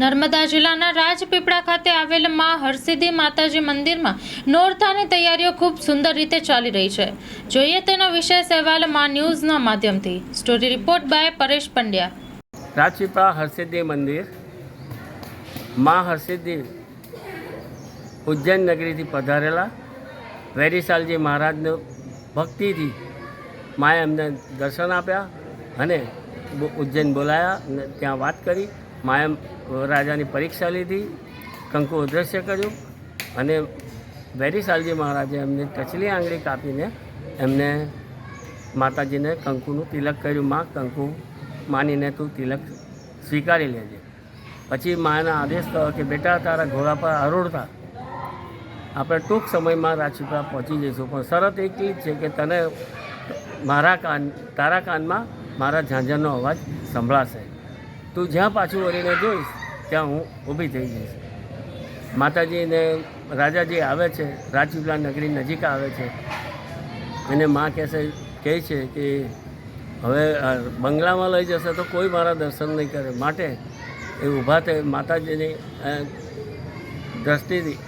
નર્મદા જિલ્લાના રાજપીપળા ખાતે આવેલમાં હરસિદ્ધિ માતાજી મંદિરમાં નોરતાની તૈયારીઓ ખૂબ સુંદર રીતે ચાલી રહી છે. જોઈએ તેનો વિશેષ અહેવાલમાં ન્યૂઝના માધ્યમથી. Story report by Paresh Pandya. Rajpipla Harsiddhi મંદિર મા હરસિદ્ધિ ઉજ્જૈન નગરીથી પધારેલા વેરીસાલજી મહારાજને ભક્તિથી માએ એમને દર્શન આપ્યા અને ઉજ્જૈન બોલાયા અને ત્યાં વાત કરી. માએ રાજાની પરીક્ષા લીધી, કંકુ ઉદ્રશ્ય કર્યું અને વેરીસાલજી મહારાજે એમને ટચલી આંગળી કાપીને એમને માતાજીને કંકુનું તિલક કર્યું. માં કંકુ માનીને તું તિલક સ્વીકારી લેજે. પછી માના આદેશ થયો કે બેટા, તારા ઘોડા પર આરૂઢતા આપણે ટૂંક સમયમાં રાજપીપળા પહોંચી જઈશું, પણ શરત એટલી જ છે કે તને મારા કાન, તારા કાનમાં મારા ઝાંઝરનો અવાજ સંભળાશે. તું જ્યાં પાછું વળીને જોઈશ, ત્યાં હું ઊભી થઈ જઈશ. માતાજીને રાજાજી આવે છે, રાજપીપળા નગરી નજીક આવે છે. અને માં કહેશે, કહે છે કે હવે બંગલામાં લઈ જશે તો કોઈ મારા દર્શન નહીં કરે. માટે એ ઊભા થઈ માતાજીની દ્રષ્ટિથી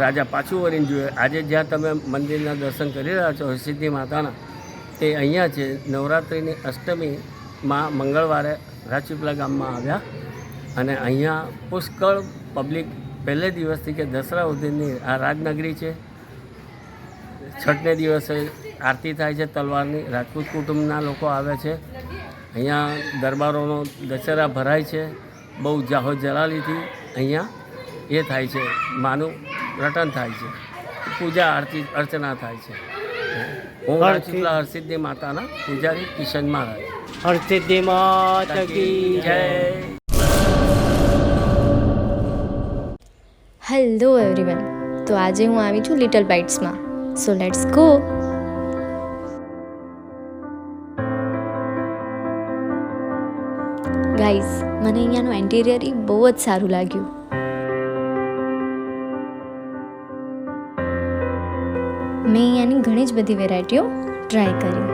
રાજા પાછું વળીને જોઈએ આજે જ્યાં તમે મંદિરના દર્શન કરી રહ્યા છો સિદ્ધિ માતાના તે અહીંયા છે. નવરાત્રિની અષ્ટમીમાં મંગળવારે રાજપીપળા ગામમાં આવ્યા અને અહીંયા પુષ્કળ પબ્લિક પહેલે દિવસથી કે દસરા સુધીની આ રાજનગરી છે. છઠને દિવસે આરતી થાય છે તલવારની રાજપૂત કુટુંબના લોકો આવે છે. અહીંયા દરબારોનો દશેરા ભરાય છે બહુ જાહો જલાલીથી અહીંયા એ થાય છે માનું રટન થાય છે પૂજા આરતી અર્ચના થાય છે. હું રાજપીપળા હરસિદ્ધિ માતાના પૂજારી કિશન મહારાજ હરસિદ્ધિ માતા કી જય. હેલો એવરીવન તો આજે હું આવી છું લિટલ બાઇટ્સમાં સો લેટ્સ ગો ગાઈઝ મને અહીંયાનું એન્ટિરિયર એ બહુ જ સારું લાગ્યું. મેં અહીંયાની ઘણી જ બધી વેરાયટીઓ ટ્રાય કરી.